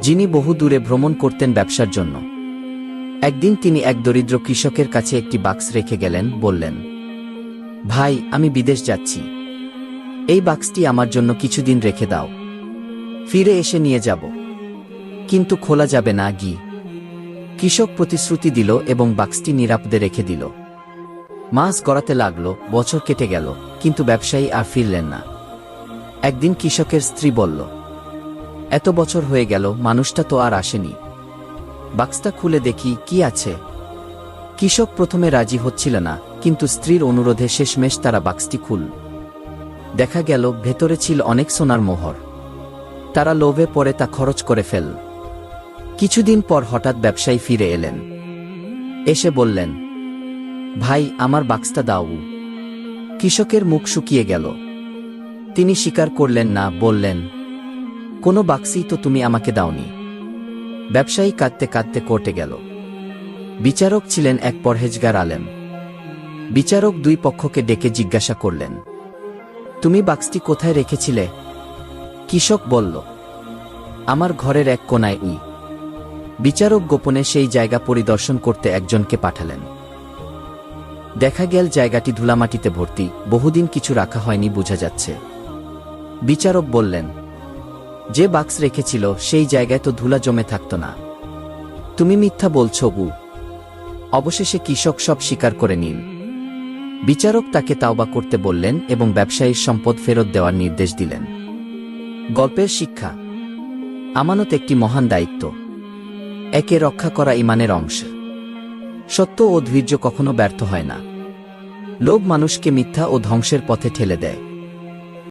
যিনি বহু দূরে ভ্রমণ করতেন ব্যবসার জন্য। একদিন তিনি এক দরিদ্র কৃষকের কাছে একটি বাক্স রেখে গেলেন, বললেন, ভাই, আমি বিদেশ যাচ্ছি। এই বাক্সটি আমার জন্য কিছুদিন রেখে দাও। ফিরে এসে নিয়ে যাব। কিন্তু খোলা যাবে না, গি। কৃষক প্রতিশ্রুতি দিল এবং বাক্সটি নিরাপদে রেখে দিল। মাস গড়াতে লাগল, বছর কেটে গেল, কিন্তু ব্যবসায়ী আর ফিরলেন না। একদিন কৃষকের স্ত্রী বলল এত বছর হয়ে গেল, মানুষটা তো আর আসেনি। বাক্সটা খুলে দেখি, কি আছে? কৃষক প্রথমে রাজি হচ্ছিল না, কিন্তু স্ত্রীর অনুরোধে শেষমেশ তারা বাক্সটি খুল। দেখা গেল, ভেতরে ছিল অনেক সোনার মোহর। তারা লোভে পরে তা খরচ করে ফেল। কিছুদিন পর হঠাৎ ব্যবসায়ী ফিরে এলেন। এসে বললেন, ভাই, আমার বাক্সটা দাও। কৃষকের মুখ শুকিয়ে গেল। তিনি স্বীকার করলেন না, বললেন কোনো বাক্সই তো তুমি আমাকে দাওনি। ব্যবসায়ী কাঁদতে কাঁদতে কোর্টে গেল। বিচারক ছিলেন এক পরহেজগার আলেম। বিচারক দুই পক্ষকে ডেকে জিজ্ঞাসা করলেন, তুমি বাক্সটি কোথায় রেখেছিলে? কৃষক বলল, আমার ঘরের এক কোনায় উই বিচারক গোপনে সেই জায়গা পরিদর্শন করতে একজনকে পাঠালেন। দেখা গেল জায়গাটি ধুলামাটিতে ভর্তি, বহুদিন কিছু রাখা হয়নি, বোঝা যাচ্ছে। বিচারক বললেন যে বাক্স রেখেছিল, সেই জায়গায় তো ধুলা জমে থাকত না। তুমি মিথ্যা বলছ, বু। অবশেষে কৃষক সব স্বীকার করে নিন। বিচারক তাকে তাওবা করতে বললেন এবং ব্যবসায়ীর সম্পদ ফেরত দেওয়ার নির্দেশ দিলেন। গল্পের শিক্ষা। আমানত একটি মহান দায়িত্ব। একে রক্ষা করা ইমানের অংশ। সত্য ও ধৈর্য কখনো ব্যর্থ হয় না। লোভ মানুষকে মিথ্যা ও ধ্বংসের পথে ঠেলে দেয়।